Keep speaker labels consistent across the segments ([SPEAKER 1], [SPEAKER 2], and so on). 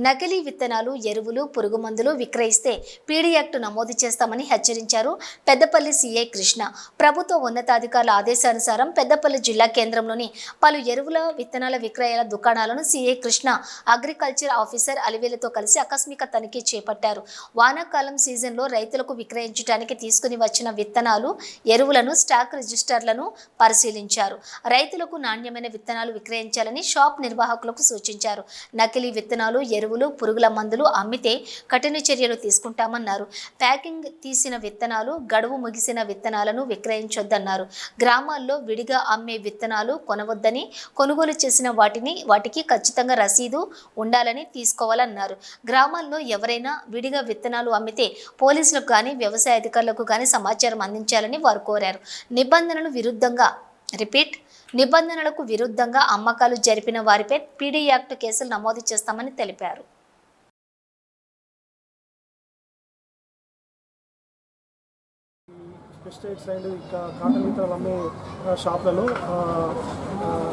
[SPEAKER 1] నకిలీ విత్తనాలు ఎరువులు పురుగు మందులు విక్రయిస్తే పీడీ యాక్ట్ నమోదు చేస్తామని హెచ్చరించారు పెద్దపల్లి సీఐ కృష్ణ. ప్రభుత్వ ఉన్నతాధికారుల ఆదేశానుసారం పెద్దపల్లి జిల్లా కేంద్రంలోని పలు ఎరువుల విత్తనాల విక్రయాల దుకాణాలను సీఐ కృష్ణ అగ్రికల్చర్ ఆఫీసర్ అలివేలతో కలిసి ఆకస్మిక తనిఖీ చేపట్టారు. వానాకాలం సీజన్లో రైతులకు విక్రయించడానికి తీసుకుని వచ్చిన విత్తనాలు ఎరువులను స్టాక్ రిజిస్టర్లను పరిశీలించారు. రైతులకు నాణ్యమైన విత్తనాలు విక్రయించాలని షాప్ నిర్వాహకులకు సూచించారు. నకిలీ విత్తనాలు ఎరువులు పురుగుల మందులు అమ్మితే కఠిన చర్యలు తీసుకుంటామన్నారు. ప్యాకింగ్ తీసిన విత్తనాలు గడువు ముగిసిన విత్తనాలను విక్రయించొద్దన్నారు. గ్రామాల్లో విడిగా అమ్మే విత్తనాలు కొనవద్దని కొనుగోలు చేసిన వాటిని వాటికి ఖచ్చితంగా రసీదు ఉండాలని తీసుకోవాలన్నారు. గ్రామాల్లో ఎవరైనా విడిగా విత్తనాలు అమ్మితే పోలీసులకు కానీ వ్యవసాయ అధికారులకు కానీ సమాచారం అందించాలని వారు కోరారు. నిబంధనలు విరుద్ధంగా రిపీట్ నిబంధనలకు విరుద్ధంగా అమ్మకాలు జరిపిన వారిపై పీడీ యాక్ట్ కేసులు నమోదు చేస్తామని తెలిపారు.
[SPEAKER 2] పెస్టిసైడ్స్ అండ్ ఇంకా కాటన్ విత్తనాలు అమ్మే షాప్లలో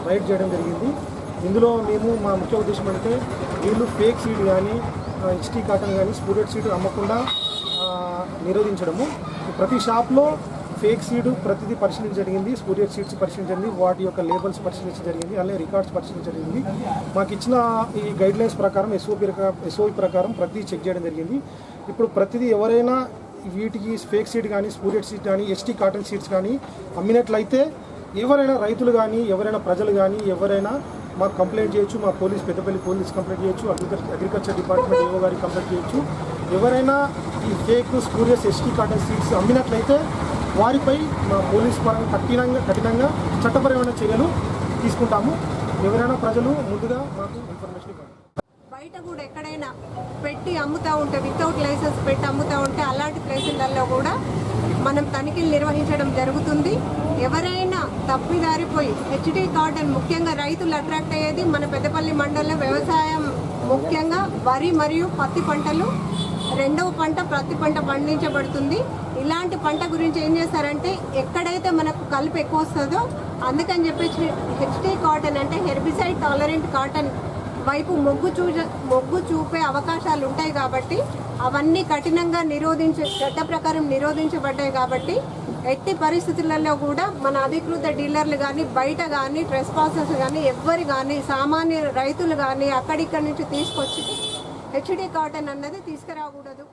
[SPEAKER 2] రైడ్ చేయడం జరిగింది. ఇందులో మేము మా ముఖ్య ఉద్దేశం అంటే వీళ్ళు ఫేక్ సీడ్ కానీ హెచ్టీ కాటన్ కానీ స్పూడెడ్ సీడ్ అమ్మకుండా నిరోధించడము. ప్రతి షాప్లో ఫేక్ సీడ్ ప్రతిదీ పరిశీలించడం జరిగింది స్పూరియర్ సీడ్స్ పరిశీలించండి వాటి యొక్క లేబుల్స్ పరిశీలించడం జరిగింది అలాగే రికార్డ్స్ పరిశీలించడం జరిగింది. మాకు ఇచ్చిన ఈ గైడ్ లైన్స్ ప్రకారం ఎస్ఓపి ఎస్ఓపి ప్రకారం ప్రతిదీ చెక్ చేయడం జరిగింది. ఇప్పుడు ప్రతిదీ ఎవరైనా వీటికి ఫేక్ సీడ్ కానీ స్పూరియర్ సీడ్ కానీ ఎస్టీ కాటన్ సీడ్స్ కానీ అమ్మినట్లయితే ఎవరైనా రైతులు కానీ ఎవరైనా ప్రజలు కానీ ఎవరైనా మాకు కంప్లైంట్ చేయొచ్చు మా పోలీస్ పెద్దపల్లి పోలీస్ కంప్లైంట్ చేయొచ్చు అగ్రికల్చర్ అగ్రికల్చర్ డిపార్ట్మెంట్ ఏవో గారికి కంప్లైంట్ చేయొచ్చు. ఎవరైనా ఈ fake spurious ST cotton seeds అమ్మినట్లయితే వారిపై మా పోలీస్ పరంగా కఠినంగా కఠినంగా చట్టపరమైన చర్యలు తీసుకుంటాము. ఎవరైనా ప్రజలు ముందుగా మాకు ఇన్ఫర్మేషన్ ఇవ్వండి.
[SPEAKER 3] బయట కూడా ఎక్కడైనా పెట్టి అమ్ముతూ ఉంటే వితౌట్ లైసెన్స్ పెట్టి అమ్ముతూ ఉంటే అలాంటి ప్లేసులలో కూడా మనం తనిఖీలు నిర్వహించడం జరుగుతుంది. ఎవరైనా తప్పిదారిపోయి హెచ్డి కాటన్ ముఖ్యంగా రైతులు అట్రాక్ట్ అయ్యేది మన పెద్దపల్లి మండలంలో వ్యవసాయం ముఖ్యంగా వరి మరియు పత్తి పంటలు రెండవ పంట ప్రతి పంట పండించబడుతుంది. ఇలాంటి పంట గురించి ఏం చేస్తారంటే ఎక్కడైతే మనకు కలుపు ఎక్కువ వస్తుందో అందుకని చెప్పేసి హెచ్టీ కాటన్ అంటే హెర్బిసైడ్ టాలరెంట్ కాటన్ వైపు మొగ్గు చూ మొగ్గు చూపే అవకాశాలు ఉంటాయి కాబట్టి అవన్నీ కఠినంగా నిరోధించే చట్ట ప్రకారం నిరోధించబడ్డాయి కాబట్టి ఎట్టి పరిస్థితులలో కూడా మన అధికృత డీలర్లు కానీ బయట కానీ ట్రెస్పాసెస్ కానీ ఎవ్వరు కానీ సామాన్య రైతులు కానీ అక్కడిక్కడి నుంచి తీసుకొచ్చి హెచ్డి కాటన్ అన్నది తీసుకురాకూడదు.